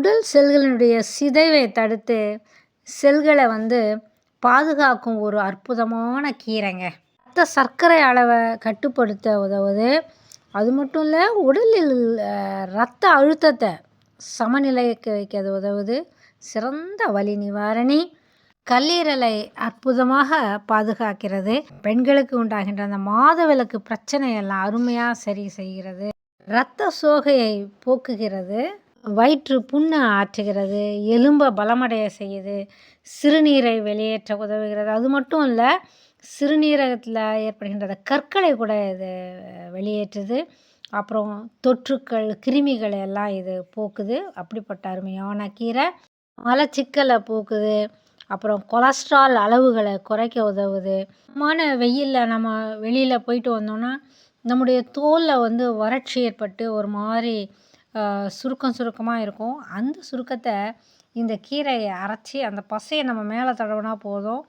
உடல் செல்களினுடைய சிதைவை தடுத்து செல்களை வந்து பாதுகாக்கும் ஒரு அற்புதமான கீரைங்க. ரத்த சர்க்கரை அளவை கட்டுப்படுத்த உதவுது. அது மட்டும் இல்லை உடலில் ரத்த அழுத்தத்தை சமநிலைக்கு வைக்கிறது உதவுது. சிறந்த வலி நிவாரணி. கல்லீரலை அற்புதமாக பாதுகாக்கிறது. பெண்களுக்கு உண்டாகின்ற அந்த மாதவிலக்கு பிரச்சனையெல்லாம் அருமையாக சரி செய்கிறது. இரத்த சோகையை போக்குகிறது. வயிற்று புண்ணை ஆற்றுகிறது எலும்பை பலமடைய செய்யுது சிறுநீரை வெளியேற்ற உதவுகிறது. அது மட்டும் இல்லை சிறுநீரகத்தில் ஏற்படுகின்ற அந்த கற்களை கூட இது வெளியேற்றுது. அப்புறம் தொற்றுக்கள் கிருமிகளை எல்லாம் இது போக்குது. அப்படிப்பட்ட அருமையான கீரை. மலச்சிக்கலை போக்குது. அப்புறம் கொலஸ்ட்ரால் அளவுகளை குறைக்க உதவுது. மான வெயிலில் நம்ம வெளியில் போயிட்டு வந்தோம்னா நம்முடைய தோலில் வந்து வறட்சி ஏற்பட்டு ஒரு மாதிரி சுருக்கம் சுருக்கமாக இருக்கும். அந்த சுருக்கத்தை இந்த கீரையை அரைச்சி அந்த பசையை நம்ம மேலே தடவினா போதும்.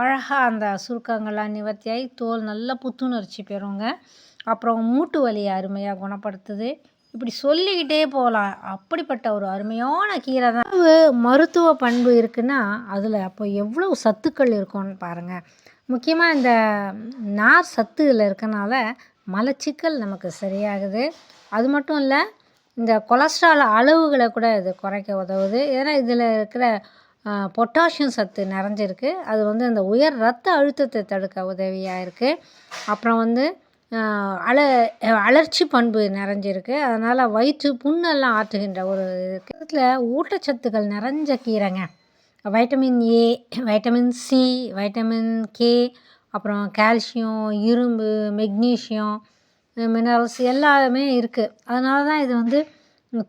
அழகாக அந்த சுருக்கங்கள்லாம் நிவர்த்தியாகி தோல் நல்லா புத்துணர்ச்சி பெறுங்க. அப்புறம் மூட்டு வலியை அருமையாக குணப்படுத்துது. இப்படி சொல்லிக்கிட்டே போகலாம். அப்படிப்பட்ட ஒரு அருமையான கீரை தான். மருத்துவ பண்பு இருக்குன்னா அதில் அப்போ எவ்வளோ சத்துக்கள் இருக்கும்னு பாருங்கள் முக்கியமாக இந்த நார் சத்து இதில் இருக்கனால மலச்சிக்கல் நமக்கு சரியாகுது. அது மட்டும் இல்லை இந்த கொலஸ்ட்ரால் அளவுகளை கூட இது குறைக்க உதவுது. ஏன்னா இதில் இருக்கிற பொட்டாசியம் சத்து நிறைஞ்சிருக்கு. அது வந்து அந்த உயர் ரத்த அழுத்தத்தை தடுக்க உதவியாக இருக்குது அப்புறம் வந்து அல அலர்ச்சி பண்பு நிறைஞ்சிருக்கு. அதனால் வயிற்று புண்ணெல்லாம் ஆற்றுகின்ற ஒரு இதில் ஊட்டச்சத்துக்கள் நிறைஞ்ச கீரைங்க. Vitamin A vitamin C vitamin K அப்புறம் கால்சியம் இரும்பு மெக்னீஷியம் மினரல்ஸ் எல்லாமே இருக்குது அதனால தான் இது வந்து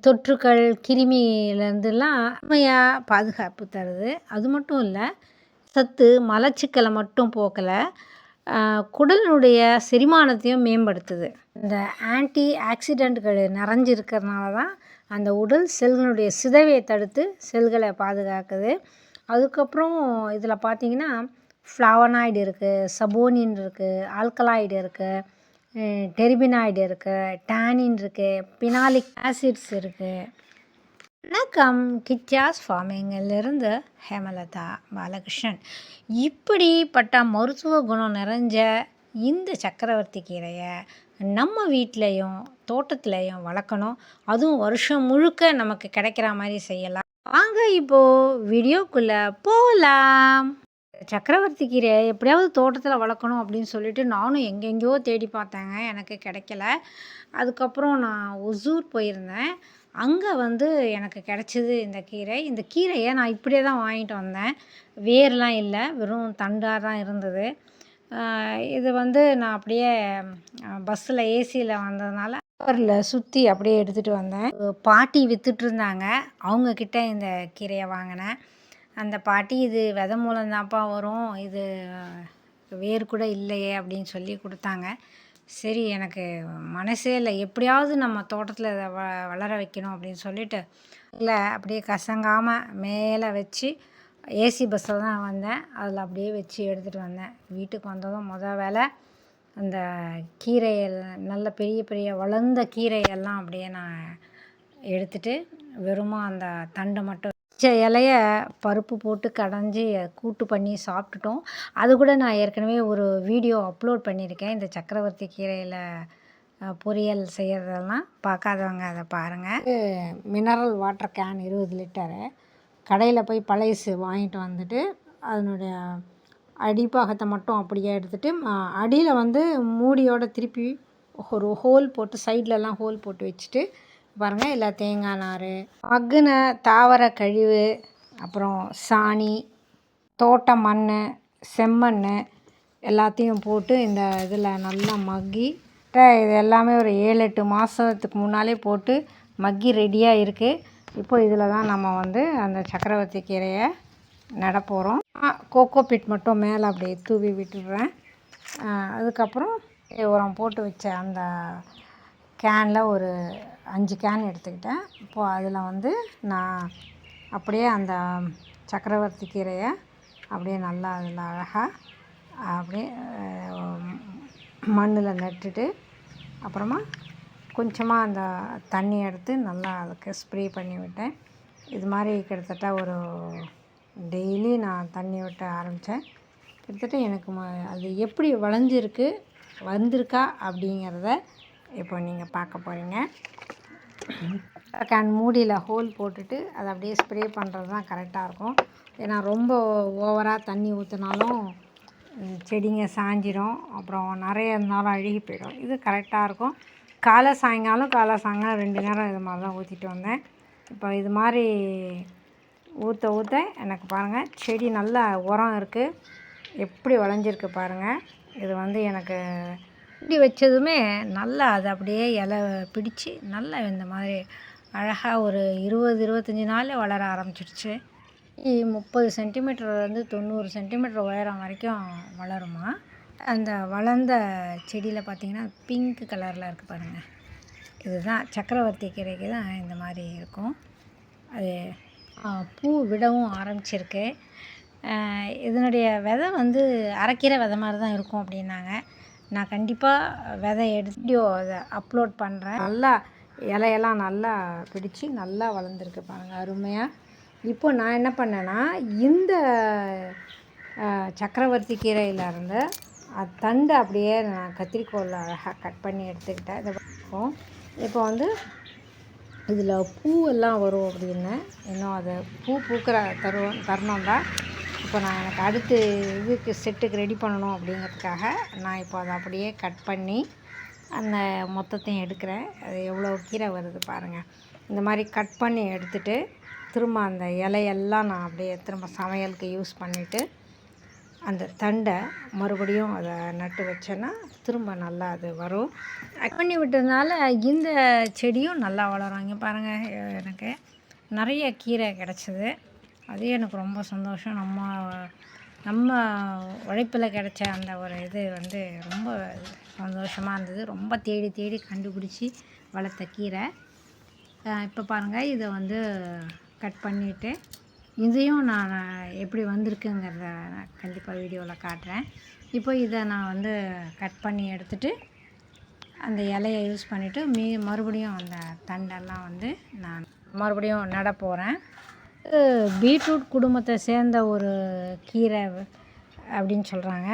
தொற்றுக்கள் கிருமியிலேருந்துலாம் அருமையாக பாதுகாப்பு தருது. அது மட்டும் இல்லை சத்து மலச்சிக்கலை மட்டும் போக்கலை குடலினுடைய செரிமானத்தையும் மேம்படுத்துது. இந்த ஆன்டி ஆக்சிடெண்ட்கள் நிறைஞ்சிருக்கிறதுனால தான் அந்த உடல் செல்களுடைய சிதைவை தடுத்து செல்களை பாதுகாக்குது. அதுக்கப்புறம் இதில் பார்த்திங்கன்னா ஃப்ளவனாய்டு இருக்குது சபோனின் இருக்குது ஆல்கலாய்டு இருக்குது டெரிபினாய்டு இருக்குது டேனின் இருக்குது பினாலிக் ஆசிட்ஸ் இருக்குது வணக்கம் கிச்சாஸ் ஃபார்மிங்கிலிருந்து ஹேமலதா பாலகிருஷ்ணன். இப்படிப்பட்ட மருத்துவ குணம் நிறைஞ்ச இந்த சக்கரவர்த்தி கீரையை நம்ம வீட்லேயும் தோட்டத்துலேயும் வளர்க்கணும். அதுவும் வருஷம் முழுக்க நமக்கு கிடைக்கிற மாதிரி செய்யலாம். வாங்க இப்போது வீடியோக்குள்ளே போகலாம் சக்கரவர்த்தி கீரை எப்படியாவது தோட்டத்தில் வளர்க்கணும் அப்படின்னு சொல்லிட்டு நானும் எங்கெங்கேயோ தேடி பார்த்தேங்க. எனக்கு கிடைக்கல. அதுக்கப்புறம் நான் ஒசூர் போயிருந்தேன். அங்கே வந்து எனக்கு கிடச்சிது இந்த கீரை. இந்த கீரையை நான் இப்படியே தான் வாங்கிட்டு வந்தேன். வேர்லாம் இல்லை. வெறும் தண்டாக தான் இருந்தது. இது வந்து நான் அப்படியே பஸ்ஸில் ஏசியில் வந்ததுனால கவரில் சுற்றி அப்படியே எடுத்துகிட்டு வந்தேன். பாட்டி விற்றுட்டு இருந்தாங்க. அவங்கக்கிட்ட இந்த கீரையை வாங்கினேன். அந்த பாட்டி இது விதை மூலம்தான்ப்பா வரும். இது வேர் கூட இல்லையே அப்படின்னு சொல்லி கொடுத்தாங்க. சரி எனக்கு மனசே இல்லை. எப்படியாவது நம்ம தோட்டத்தில் இதை வ வளர வைக்கணும் அப்படின்னு சொல்லிட்டு இல்லை அப்படியே கசங்காமல் மேலே வச்சு ஏசி பஸ்ஸில் தான் வந்தேன். அதில் அப்படியே வச்சு எடுத்துகிட்டு வந்தேன். வீட்டுக்கு வந்ததும் முத வேலை அந்த கீரையை நல்ல பெரிய பெரிய வளர்ந்த கீரையெல்லாம் அப்படியே நான் எடுத்துட்டு வெறுமா அந்த தண்டை மட்டும் பச்சை இலைய பருப்பு போட்டு கடைஞ்சி கூட்டு பண்ணி சாப்பிட்டுட்டோம். அது கூட நான் ஏற்கனவே ஒரு வீடியோ அப்லோட் பண்ணியிருக்கேன். இந்த சக்கரவர்த்தி கீரையில் பொரியல் செய்கிறதெல்லாம் பார்க்காதவங்க அதை பாருங்கள் மினரல் வாட்டர் கேன் இருபது லிட்டரு கடையில் போய் பழைசு வாங்கிட்டு வந்துட்டு அதனுடைய அடிப்பாகத்தை மட்டும் அப்படியே எடுத்துகிட்டு அடியில் வந்து மூடியோட திருப்பி ஒரு ஹோல் போட்டு சைட்லலாம் ஹோல் போட்டு வச்சுட்டு பாருங்கள் இல்லை தேங்காய் நார் மக்குன தாவர கழிவு அப்புறம் சாணி தோட்ட மண் செம்மண் எல்லாத்தையும் போட்டு இந்த இதில் நல்லா மக்கி இது எல்லாமே ஒரு ஏழு எட்டு மாதத்துக்கு முன்னாலே போட்டு மக்கி ரெடியாக இருக்குது இப்போ இதில் தான் நம்ம வந்து அந்த சக்கரவர்த்தி கீரையை நடப்போகிறோம் கோகோ பிட் மட்டும் மேலே அப்படியே தூவி விட்டுடுறேன். அதுக்கப்புறம் உரம் போட்டு வச்ச அந்த கேனில் ஒரு அஞ்சு கேன் எடுத்துக்கிட்டேன். இப்போது அதில் வந்து நான் அப்படியே அந்த சக்கரவர்த்தி கீரையை அப்படியே நல்லா அதில் அழகாக அப்படியே மண்ணில் நட்டுட்டு அப்புறமா கொஞ்சமாக அந்த தண்ணி எடுத்து நல்லா அதுக்கு ஸ்ப்ரே பண்ணி விட்டேன். இது மாதிரி கிட்டத்தட்ட ஒரு டெய்லி நான் தண்ணி விட்ட ஆரம்பித்தேன் கிட்டத்தட்ட எனக்கு ம அது எப்படி வளைஞ்சிருக்கு வந்திருக்கா அப்படிங்கிறத இப்போ நீங்கள் பார்க்க போகிறீங்க கேன் மூடியில் ஹோல் போட்டுட்டு அதை அப்படியே ஸ்ப்ரே பண்ணுறது தான் கரெக்டாக இருக்கும். ஏன்னா ரொம்ப ஓவராக தண்ணி ஊற்றினாலும் செடிங்க சாஞ்சிடும் அப்புறம் நிறைய இருந்தாலும் அழுகி போயிடும். இது கரெக்டாக இருக்கும். காலை சாயங்காலம் காலை சாயங்காலம் ரெண்டு நேரம் இது மாதிரி தான் ஊற்றிட்டு வந்தேன். இப்போ இது மாதிரி ஊற்ற ஊற்ற எனக்கு பாருங்கள் செடி நல்லா உரம் இருக்குது எப்படி விளைஞ்சிருக்கு பாருங்கள் இது வந்து எனக்கு இப்படி வச்சதுமே நல்லா அது அப்படியே இலை பிடிச்சி நல்லா இந்த மாதிரி அழகாக ஒரு இருபது இருபத்தஞ்சி நாளில் வளர ஆரம்பிச்சிடுச்சு முப்பது சென்டிமீட்டர்லேருந்து தொண்ணூறு சென்டிமீட்டர் உயரம் வரைக்கும் வளருமா? அந்த வளர்ந்த செடியில் பார்த்திங்கன்னா பிங்க் கலரில் இருக்குது பாருங்கள் இதுதான் சக்கரவர்த்தி கீரைக்கு தான் இந்த மாதிரி இருக்கும். அது பூ விடவும் ஆரம்பிச்சிருக்கு. இதனுடைய விதை வந்து அரைக்கீரை விதை மாதிரி தான் இருக்கும் அப்படின்னாங்க. நான் கண்டிப்பாக விதை எடுத்து அதை அப்லோட் பண்ணுறேன் நல்லா இலையெல்லாம் நல்லா பிடிச்சி நல்லா வளர்ந்துருக்கு பாருங்கள் அருமையாக இப்போ நான் என்ன பண்ணேன்னா இந்த சக்கரவர்த்தி கீரையிலேருந்து அது தண்டு அப்படியே நான் கத்திரிக்கோலில் அழகாக கட் பண்ணி எடுத்துக்கிட்டேன். இதை இருக்கும் இப்போ வந்து இதில் பூவெல்லாம் வரும் அப்படின்னு இன்னும் அதை பூ பூக்கிற தருவம் தருணம் தான் இப்போ நான் எனக்கு அடுத்து இதுக்கு செட்டுக்கு ரெடி பண்ணணும் அப்படிங்கிறதுக்காக நான் இப்போ அதை அப்படியே கட் பண்ணி அந்த மொத்தத்தையும் எடுக்கிறேன். அது எவ்வளோ கீரை வருது பாருங்கள் இந்த மாதிரி கட் பண்ணி எடுத்துகிட்டு திரும்ப அந்த இலையெல்லாம் நான் அப்படியே திரும்ப சமையலுக்கு யூஸ் பண்ணிவிட்டு அந்த தண்டை மறுபடியும் அதை நட்டு வச்சேன்னா திரும்ப நல்லா அது வரும். கட் பண்ணி விட்டதுனால இந்த செடியும் நல்லா வளரும். இங்கே பாருங்கள் எனக்கு நிறைய கீரை கிடச்சிது. அது எனக்கு ரொம்ப சந்தோஷம். நம்ம நம்ம உழைப்பில் கிடச்ச அந்த ஒரு இது வந்து ரொம்ப சந்தோஷமாக இருந்தது. ரொம்ப தேடி தேடி கண்டுபிடிச்சி வளர்த்த கீரை. இப்போ பாருங்கள் இதை வந்து கட் பண்ணிவிட்டு இதையும் நான் எப்படி வந்திருக்குங்கிறத நான் கண்டிப்பாக வீடியோவில் காட்டுறேன். இப்போ இதை நான் வந்து கட் பண்ணி எடுத்துகிட்டு அந்த இலையை யூஸ் பண்ணிவிட்டு மீ மறுபடியும் அந்த தண்டெல்லாம் வந்து நான் மறுபடியும் நட போகிறேன் பீட்ரூட் குடும்பத்தை சேர்ந்த ஒரு கீரை அப்படின்னு சொல்கிறாங்க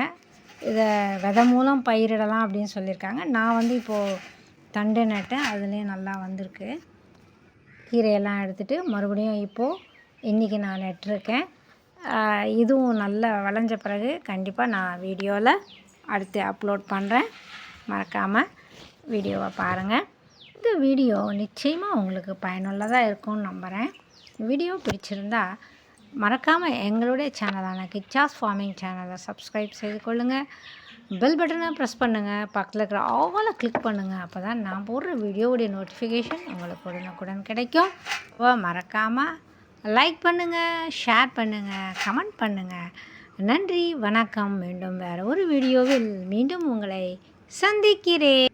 இதை விதை மூலம் பயிரிடலாம் அப்படின்னு சொல்லியிருக்காங்க. நான் வந்து இப்போது தண்டு நட்டேன். அதுலேயும் நல்லா வந்திருக்கு. கீரையெல்லாம் எடுத்துகிட்டு மறுபடியும் இப்போது இன்றைக்கி நான் நட்டிருக்கேன். இதுவும் நல்லா விளைஞ்ச பிறகு கண்டிப்பாக நான் வீடியோவில் அடுத்து அப்லோட் பண்ணுறேன் மறக்காமல் வீடியோவை பாருங்கள் இந்த வீடியோ நிச்சயமாக உங்களுக்கு பயனுள்ளதாக இருக்கும்னு நம்புகிறேன் வீடியோ பிடிச்சிருந்தா மறக்காமல் எங்களுடைய சேனலான கிச்சாஸ் ஃபார்மிங் சேனலை சப்ஸ்கிரைப் செய்து கொள்ளுங்கள் பெல் பட்டனை ப்ரெஸ் பண்ணுங்கள் பக்கத்தில் இருக்கிற ஆவலை கிளிக் பண்ணுங்கள் அப்போ தான் நான் போடுற வீடியோவுடைய நோட்டிஃபிகேஷன் உங்களுக்கு உடனுக்குடன் கிடைக்கும். மறக்காமல் லைக் பண்ணுங்கள் ஷேர் பண்ணுங்கள் கமெண்ட் பண்ணுங்கள் நன்றி வணக்கம். மீண்டும் வேறு ஒரு வீடியோவில் மீண்டும் உங்களை சந்திக்கிறேன்.